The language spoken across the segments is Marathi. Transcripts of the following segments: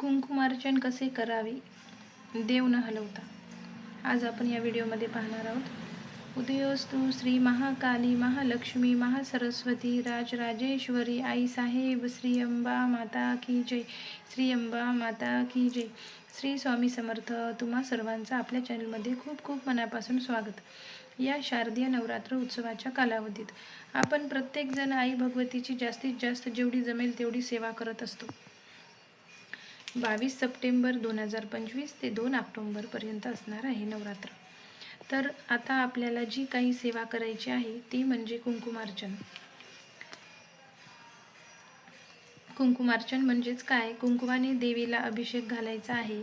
कुंकुमार्चन कसे करावे? देव न हलवता. आज आपण या व्हिडिओमध्ये पाहणार आहोत. उदयोस्तू श्री महाकाली महालक्ष्मी महासरस्वती राजराजेश्वरी आई साहेब श्री अंबा माता की जय. श्री अंबा माता की जय. श्री स्वामी समर्थ तुम्हा सर्वांचं आपल्या चॅनलमध्ये खूप खूप मनापासून स्वागत. या शारदीय नवरात्र उत्सवाच्या कालावधीत आपण प्रत्येकजण आई भगवतीची जास्तीत जास्त जेवढी जमेल तेवढी सेवा करत असतो. बावीस सप्टेंबर दोन हजार पंचवीस ते दोन ऑक्टोंबरपर्यंत असणार आहे नवरात्र. तर आता आपल्याला जी काही सेवा करायची आहे ती म्हणजे कुंकुमार्चन. कुंकुमार्चन म्हणजेच काय? कुंकुमाने देवीला अभिषेक घालायचा आहे.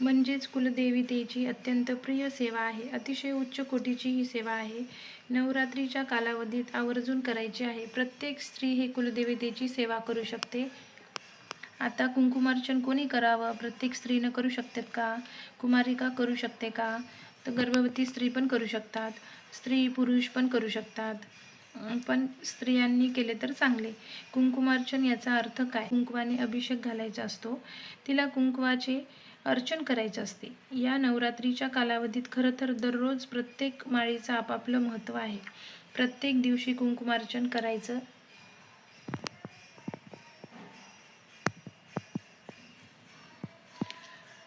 म्हणजेच कुलदेवितेची अत्यंत प्रिय सेवा आहे. अतिशय उच्च कोटीची ही सेवा आहे. नवरात्रीच्या कालावधीत आवर्जून करायची आहे. प्रत्येक स्त्री हे कुलदेवतेची सेवा करू शकते. आता कुंकुमार्चन कोणी करावं? प्रत्येक स्त्रीनं करू शकतात का? कुमारिका करू शकते का? तर गर्भवती स्त्री पण करू शकतात. स्त्री पुरुष पण करू शकतात. पण स्त्रियांनी केले तर चांगले. कुंकुमार्चन याचा अर्थ काय? कुंकवाने अभिषेक घालायचा असतो. तिला कुंकवाचे अर्चन करायचे असते. या नवरात्रीच्या कालावधीत खरं तर दररोज प्रत्येक माळीचं आपापलं महत्त्व आहे. प्रत्येक दिवशी कुंकुमार्चन करायचं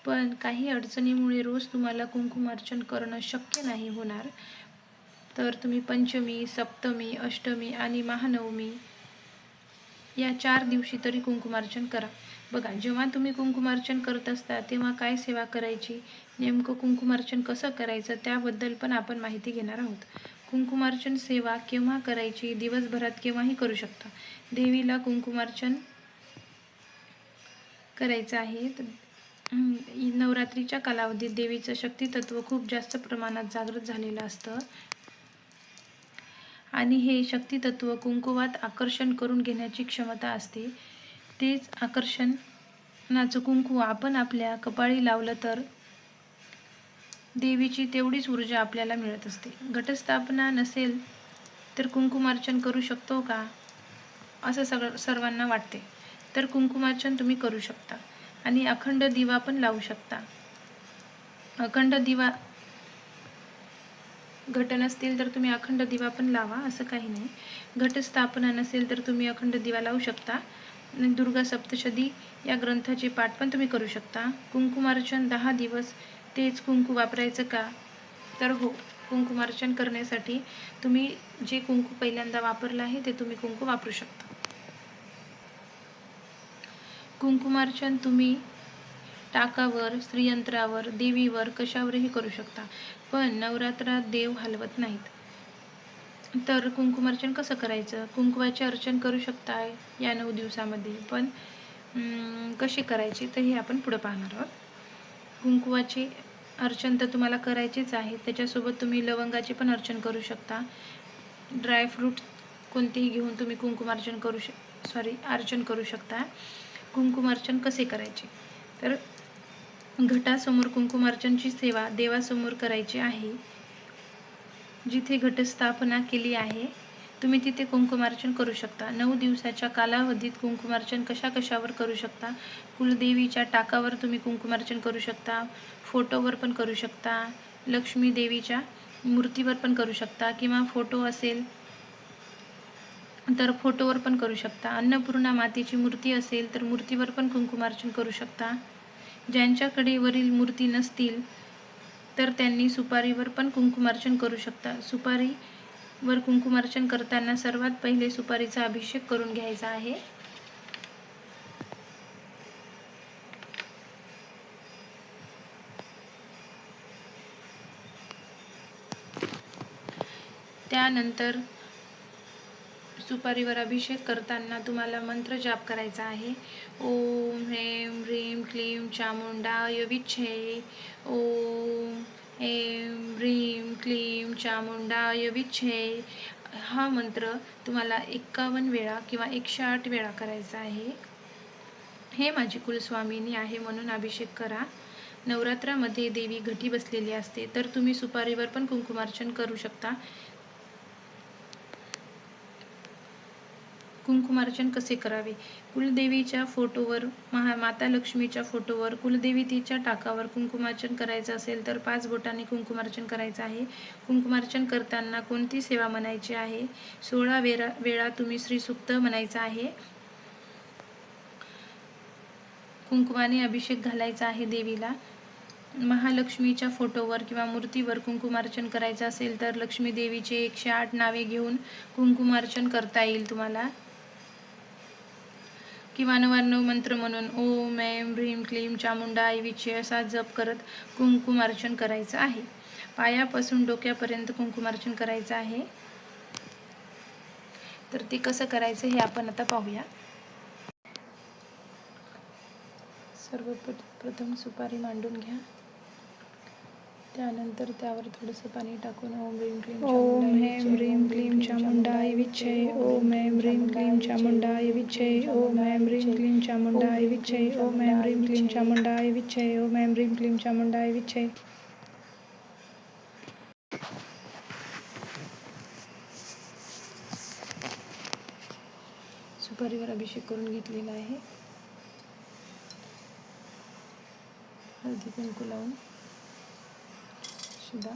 पण काही अडचणीमुळे रोज तुम्हाला कुंकुमार्चन करणं शक्य नाही होणार. तर तुम्ही पंचमी सप्तमी अष्टमी आणि महानवमी या चार दिवशी तरी कुंकुमार्चन करा. बघा जेव्हा तुम्ही कुंकुमार्चन करत असता तेव्हा काय सेवा करायची? नेमकं कुंकुमार्चन कसं करायचं? त्याबद्दल पण आपण माहिती घेणार आहोत. कुंकुमार्चन सेवा केव्हा करायची? दिवसभरात केव्हाही करू शकता. देवीला कुंकुमार्चन करायचं आहे. तर नवरात्रीच्या कालावधीत देवीचं शक्तितत्व खूप जास्त प्रमाणात जागृत झालेलं असतं. आणि हे शक्तितत्व कुंकुवात आकर्षण करून घेण्याची क्षमता असते. तेच आकर्षणाचं कुंकू आपण आपल्या कपाळी लावलं तर देवीची तेवढीच ऊर्जा आपल्याला मिळत असते. घटस्थापना नसेल तर कुंकुमार्चन करू शकतो का? असं सगळं सर्वांना वाटते. तर कुंकुमार्चन तुम्ही करू शकता. आणि अखंड दिवा पण लावू शकता. अखंड दिवा घट नसतील तर तुम्ही अखंड दिवा पण लावा असं काही नाही. घटस्थापना नसेल तर तुम्ही अखंड दिवा लावू शकता. आणि दुर्गा सप्तशदी या ग्रंथाचे पाठ पण तुम्ही करू शकता. कुंकुमार्चन दहा दिवस तेच कुंकू वापरायचं का? तर हो कुंकुमार्चन करण्यासाठी तुम्ही जे कुंकू पहिल्यांदा वापरलं आहे ते तुम्ही कुंकू वापरू शकता. कुंकुमार्चन तुम्ही टाकावर श्रीयंत्रावर देवीवर कशावरही करू शकता. पण नवरात्रात देव हलवत नाहीत. तर कुंकुमार्चन कसं करायचं? कुंकुवाचे अर्चन करू शकता या नऊ दिवसामध्ये पण कसे करायचे तर हे आपण पुढं पाहणार आहोत. कुंकुवाचे अर्चन तर तुम्हाला करायचेच आहे. त्याच्यासोबत तुम्ही लवंगाचे पण अर्चन करू शकता. ड्रायफ्रूट कोणतेही घेऊन तुम्ही कुंकुमार्चन करू शक सॉरी अर्चन करू शकता. कुंकुमार्चन कसे करायचे? तर घटासमोर कुंकुमार्चनची सेवा देवासमोर करायची आहे. जिथे घटस्थापना केली आहे तुम्ही तिथे कुंकुमार्चन करू शकता. नऊ दिवसाच्या कालावधीत कुंकुमार्चन कशा कशावर करू शकता? कुलदेवीच्या टाकावर तुम्ही कुंकुमार्चन करू शकता फोटोवर पण करू शकता लक्ष्मी देवीच्या मूर्तीवर पण करू शकता किंवा फोटो असेल तर फोटोवर पण करू शकता. अन्नपूर्णा मातेची मूर्ती असेल तर मूर्तीवर पण कुंकुमार्चन करू शकता. ज्यांच्याकडे वरील मूर्ती नसतील तर त्यांनी सुपारीवर पण कुंकुमार्चन करू शकता. सुपारीवर कुंकुमार्चन करताना सर्वात पहिले सुपारीचा अभिषेक करून घ्यायचा आहे. त्यानंतर सुपारीवर अभिषेक करताना तुम्हाला मंत्र जाप करायचा आहे. ओम ह्रेम ह्रीम क्लीम चामुंडा विच्छे. ओम एम ह्रीम क्लीम चामुंडा यविच्छे हा मंत्र तुम्हाला एक्कावन्न वेळा किंवा एकशे आठ वेळा करायचा आहे. हे माझी कुलस्वामिनी आहे म्हणून अभिषेक करा. नवरात्रामध्ये देवी घटी बसलेली असते तर तुम्ही सुपारीवर पण कुंकुमार्चन करू शकता. कुंकुमार्चन कसे करावे? कुलदेवीच्या फोटोवर महा माता लक्ष्मीच्या फोटोवर कुलदेवी तिच्या टाकावर कुंकुमार्चन करायचं असेल तर पाच बोटांनी कुंकुमार्चन करायचं आहे. कुंकुमार्चन करताना कोणती सेवा म्हणायची आहे? सोळा वेळा वेळा तुम्ही श्रीसुक्त म्हणायचं आहे. कुंकुमाने अभिषेक घालायचा आहे देवीला. महालक्ष्मीच्या फोटोवर किंवा मूर्तीवर कुंकुमार्चन करायचं असेल तर लक्ष्मी देवीचे एकशे आठ नावे घेऊन कुंकुमार्चन करता येईल तुम्हाला. किंवा नवाण्णव मंत्र म्हणून ओम ऐं ह्रीं क्लीं चामुंडा आईविचे असा जप करत कुंकुमार्चन करायचं आहे. पायापासून डोक्यापर्यंत कुंकुमार्चन करायचं आहे. तर ते कसं करायचं हे आपण आता पाहूया. सर्वप्रथम सुपारी मांडून घ्या. त्यानंतर त्यावर थोडंसं पाणी टाकून ओम ह्रीं क्लीं ओम चामुंडाय ऐं ह्रीं क्लीं चामुंडाय विच्छे, ओम ऐं ह्रीं क्लीं चामुंडाय विच्छे, ओम ऐं ह्रीं क्लीं चामुंडाय विच्छे, ओम ऐं ह्रीं क्लीं चामुंडाय विच्छे, ओम ऐं ह्रीं क्लीं चामुंडाय विच्छे। सुपारीवर अभिषेक करून घेतलेला आहे. हळदी कुंकू लावून सुद्धा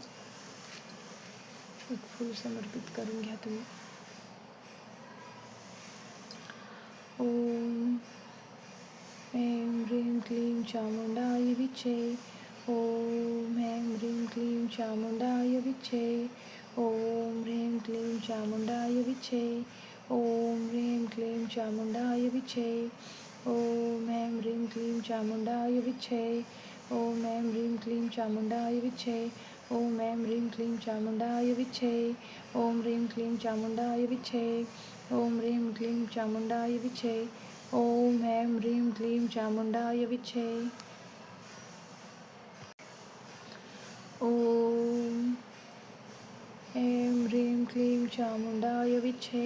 एक फूल समर्पित करून घ्या तुम्ही. क्लीं चामुण्डाय विच्चे ॐ ह्रीं ह्रीं क्लीं चामुण्डाय विच्चे ॐ ह्रीं क्लीं चामुण्डाय विच्चे ॐ ह्रीं क्लीं चामुण्डाय विच्चे ॐ ऐं ह्रीं क्लीं चामुण्डाय विच्छे ॐ ऐं ह्रीं क्लीं चामुण्डाय विच्छे ॐ ऐं ह्रीं क्लीं चामुण्डाय विच्छे ॐ ह्रीं क्लीं चामुण्डाय विच्छे ॐ ह्रीं क्लीं चामुण्डाय विच्छे ఓం హ్యాం హ్రీం క్లీం చాముండాయ విచ్చే ఓం హ్రీం క్లీం చాముండాయ విచ్చే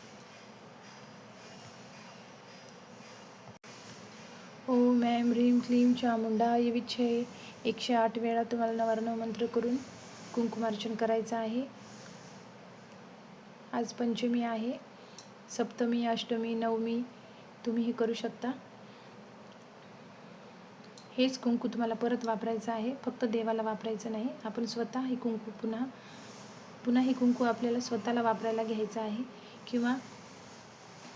ओम ऐम ह्रीं क्लीं चामुंडाय विच्छे एकशे आठ वेळा तुम्हाला नवार्णव मंत्र करून कुंकुमार्चन करायचं आहे. आज पंचमी आहे. सप्तमी अष्टमी नवमी तुम्ही हे करू शकता. हेच कुंकू तुम्हाला परत वापरायचं आहे. फक्त देवाला वापरायचं नाही. आपण स्वतः हे कुंकू पुन्हा पुन्हा हे कुंकू आपल्याला स्वतःला वापरायला घ्यायचं आहे. किंवा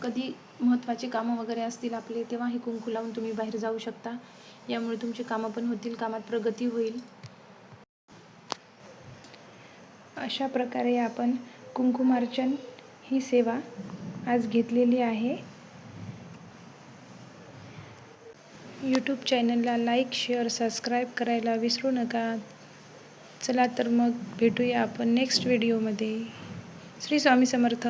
कधी महत्त्वाचे कामं वगैरे असतील आपले तेव्हा हे कुंकू लावून तुम्ही बाहेर जाऊ शकता. यामुळे तुमची कामं पण होतील कामात प्रगती होईल. अशा प्रकारे आपण कुंकुमार्चन ही सेवा आज घेतलेली आहे. यूट्यूब चॅनलला लाईक शेअर सबस्क्राईब करायला विसरू नका. चला तर मग भेटूया आपण नेक्स्ट व्हिडिओमध्ये श्री स्वामी समर्थ.